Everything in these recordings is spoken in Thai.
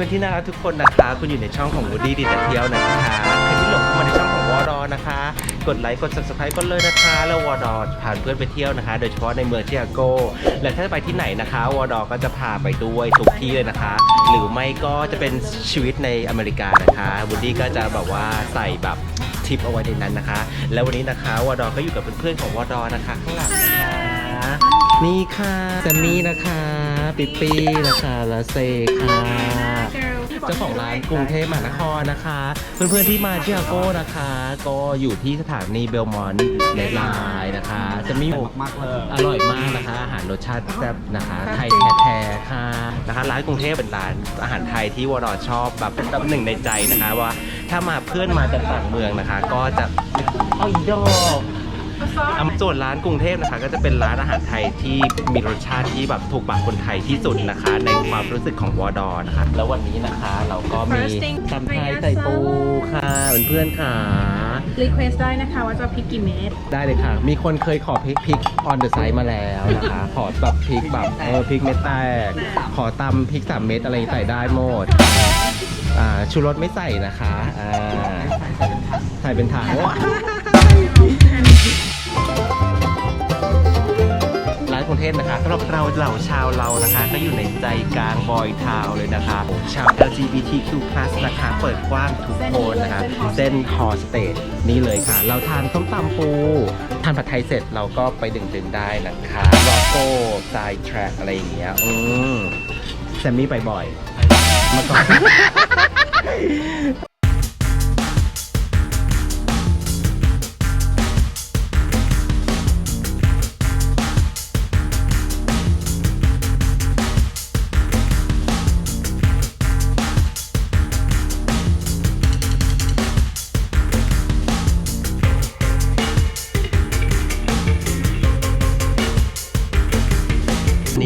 พื่อนที่น่ารักทุกคนนะคะ คุณอยู่ในช่องของ Woody ดีแต่เที่ยวนะคะใครที่หลงเข้ามาในช่องของวอดอนะคะ กดไลค์กด subscribe ก็เลยนะคะ แล้ววอดอพาเพื่อนไปเที่ยวนะคะ โดยเฉพาะในเมืองชิคาโก และถ้าจะไปที่ไหนนะคะวอดอก็จะพาไปด้วยทุกที่เลยนะคะ หรือไม่ก็จะเป็นชีวิตในอเมริกานะคะ Woody ก็จะแบบว่าใส่แบบทิปเอาไว้ในนั้นนะคะ แล้ววันนี้นะคะวอดอก็อยู่กับเพื่อนๆของวอดอนะคะข้างหลังนะคะนี่ค่ะแซมมี่นะคะ ปิปปี้นะคะและเซค่ะเจ้าของร้านกรุงเทพมหานครนะคะ เพื่อนๆที่มาชิคาโก้นะคะ ก็อยู่ที่สถานีเบลมอนต์ในไลน์นะคะ จะมีมากเลยอร่อยมากนะคะ อาหารรสชาติแซ่บนะคะ ไทยแท้ๆค่ะนะคะ ร้านกรุงเทพเป็นร้านอาหารไทยที่วอรอชอบแบบเป็นแบบหนึ่งในใจนะคะว่าถ้ามาเพื่อนมาจากต่างเมืองนะคะ ก็จะเอาอีดอกอะ ส่วนร้านกรุงเทพนะคะ ก็จะเป็นร้านอาหารไทยที่มีรสชาติที่แบบถูกปากคนไทยที่สุดนะคะ ในความรู้สึกของวอดอนะคะ แล้ววันนี้นะคะเราก็มี Roasting ตำไทยใส่ปูค่ะเพื่อนๆค่ะรีเควสได้นะคะว่าจะพริกกี่เม็ดได้เลยค่ะ มีคนเคยขอพริกพริก on the side มาแล้วนะคะ ขอแบบพริกแบบเออพริกเม็ดแตก ขอตำพริกสามเม็ดอะไรใส่ได้หมดอ่าชูรสไม่ใส่นะคะอ่าใส่เป็นถัง เทพนะคะสำหรับเราเหล่าชาวเรานะคะ ก็อยู่ในใจกลางบอยทาวน์เลยนะคะ ชาว LGBTQ+ นะคะเปิดกว้างทุกโคนนะคะ เส้นฮอสเตดนี่เลยค่ะ เราทานส้มตำปูทานผัดไทยเสร็จเราก็ไปดื่มๆได้นะคะร็อกโก้ไซแทร็กอะไรอย่างเงี้ยอืมแซมมี่ไปบ่อยเมื่อก่อน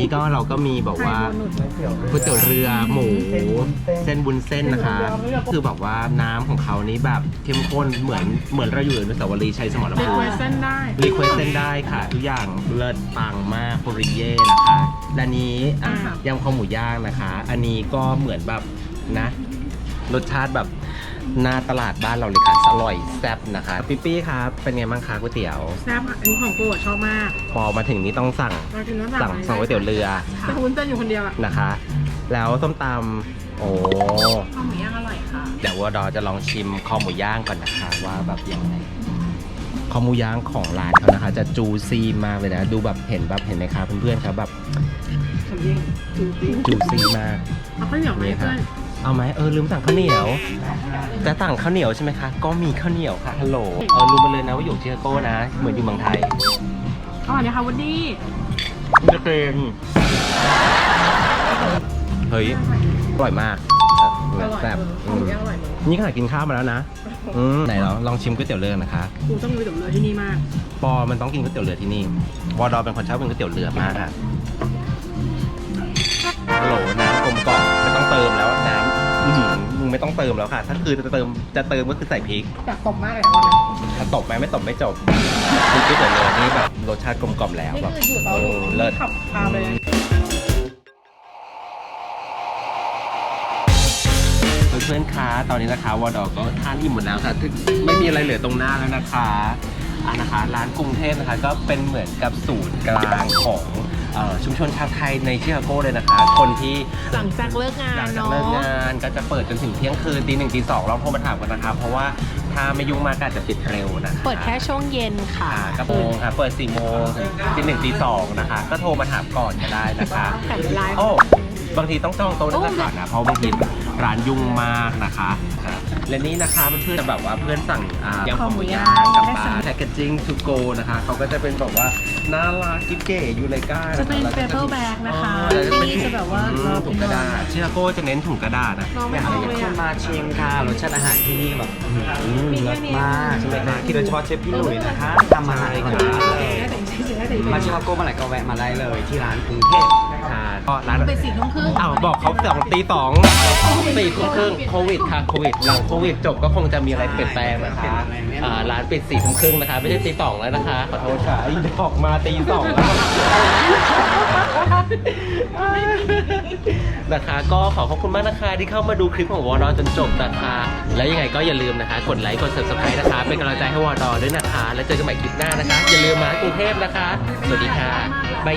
นี้ก็เราก็มีแบบว่าก๋วยเตี๋ยวเรือหมู เส้นบุญเส้นนะคะ คือแบบว่าน้ำของเขานี้แบบเข้มข้นเหมือนเหมือนเราอยู่อนุสาวรีย์ชัยสมรรีภูเควมิสเส้นได้ รีเควสเส้นได้ค่ะ ทุกอย่างเลิศปังมากโคริเย่นะคะและนี้อะอ่ายำข้าวหมูย่างนะคะ อันนี้ก็เหมือนแบบนะ รสชาติแบบ หน้าตลาดบ้านเราเลยค่ะอร่อยแซ่บนะคะปิ๊ปปี้ครับเป็นไงบ้างคะก๋วยเตี๋ยวแซ่บอะอันนี้ของโปรดชอบมากพอมาถึงนี้ต้องสั่งเรากินแล้วสั่งสั่งก๋วยเตี๋ยวเรือแต่วุ้นเส้นอยู่คนเดียวอะนะคะ แล้วส้มตำโอ้ข้าวหมูย่างอร่อยค่ะเดี๋ยววอดอจะลองชิมคอหมูย่างก่อนนะคะ ว่าแบบยังไงคอหมูย่างของร้านเขานะคะ จะจูซี่มากเลยนะ ดูแบบเห็นแบบเห็นไหมคะเพื่อนๆครับแบบสำเนียงจูจีจูซี่มากเอาข้าวเหนียวไหมนี่ค่ะเพื่อน เอาไหมเออลืมสั่งข้าวเหนียว จะสั่งข้าวเหนียวใช่ไหมคะ ก็มีข้าวเหนียวค่ะฮัลโหลเออรู้มาเลยนะว่าอยู่ชิคาโก้นะ เหมือนอยู่เมืองไทยอร่อยไหมคะวันนี้จะเต็มเฮ้ยอร่อยมากอร่อยแซ่บข้าวหมูย่างอร่อยเลยนี่ขนาดกินข้าวมาแล้วนะอืมไหนเราลองชิมก๋วยเตี๋ยวเรือนะคะกูต้องรู้จักเลยที่นี่มาก ปอมันต้องกินก๋วยเตี๋ยวเรือที่นี่วอดอเป็นคนชอบกินก๋วยเตี๋ยวเรือมากค่ะฮัลโหลน้ำกลมกล่อมไม่ต้องเติมแล้วน้ำอื้อหือมึง ไม่ต้องเติมแล้วค่ะ ถ้าคือจะเติมจะเติมก็คือใส่พริก อยากตบมากเลยค่ะถ้าตบไหมไม่ตบไม่จบกินก๋วยเตี๋ยวเรือนี่แบบรสชาติกลมกล่อมแล้วนี่แบบคืออยู่ตอนโอ้เลิศ ขับพาไปเลยเพื่อนๆคะตอนนี้นะคะวอดอก็ทานอิ่มหมดแล้วค่ะถึงไม่มีอะไรเหลือตรงหน้าแล้วนะคะอะนะคะ ร้านกรุงเทพนะคะ ก็เป็นเหมือนกับศูนย์กลางของ เอ่อชุมชนชาวไทยในชิคาโกเลยนะคะ คนที่หลังจากเลิกงาหลันงจากเนาะเลิกงานก็จะเปิดจนถึงเที่ยงคืนตีหนึ่งตีสองลองโทรมาถามกันนะคะ เพราะว่าถ้าไม่ยุ่งมากก็อาจจะปิดเร็วนะคะเปิดแค่ช่วงเย็นค่ะ อ่ากระโปรงค่ะเปิด4ี่โมงถึงตีหนึ่งตีสองนะคะ ก็โทรมาถามก่อนก็ได้นะคะแต่ไลฟ์ โอ้บางทีต้องจองโต๊ะนั่งก่อนนะเพราะบางทีร้านยุ่งมากนะคะครับและนี่นะคะเพื่อนๆจะแบบว่าเพื่อนสั่งอ่ายำคคออหหมูมูย่าย่างงกับให้ปสั่ลางแพ คเกจจิ้งทูโกนะคะเขาก็จะเป็นแบบว่าน่ารักกิ๊บเก๋ยูไลก้าจะเป็นแล้วก็ paper bag นะคะอ๋อแล้วก็เป็นที่จะแบบว่าอืมเราถุงกระดาษชิคาโก้จะเน้นถุงกระดาษนะน้องอไม่ยากเอาให้เลยทุกคนอะมาชิมค่ะรสชาติอาหารที่นี่แบบอืมมีแค่เลิศนี้มากใช่ไหมคะที่โดยเฉพาะเชฟพี่หนุ่ยนะคะทำอาหารอร่อยมากเลยมาชิคาโก้เมื่อไหร่ก็แวะมาได้เลยที่ร้านกรุงเทพ ค่ะก็ร้านเป็นสี่ทุ่มครึ่งอ้าวบอกเขาสองตีสองสี่ทุ่มครึ่งโควิดค่ะโควิดหลังโควิดจบก็คงจะมีอะไรเปลี่ยนแปลงนะคะอ่าร้านปิดสี่ทุ่มครึ่งนะคะ ไม่ใช่ตีสองแล้วนะคะขอโทษค่ะอีดอกมาตีสองแล้วนะคะก็ขอขอบคุณมากนะคะที่เข้ามาดูคลิปของวอร์ดอจนจบนะคะ แล้วยังไงก็อย่าลืมนะคะ กดไลค์กด subscribe นะคะ เป็นกำลังใจให้วอร์ดอด้วยนะคะ แล้วเจอกันใหม่คลิปหน้านะคะ อย่าลืมมากรุงเทพนะคะ สวัสดีค่ะบาย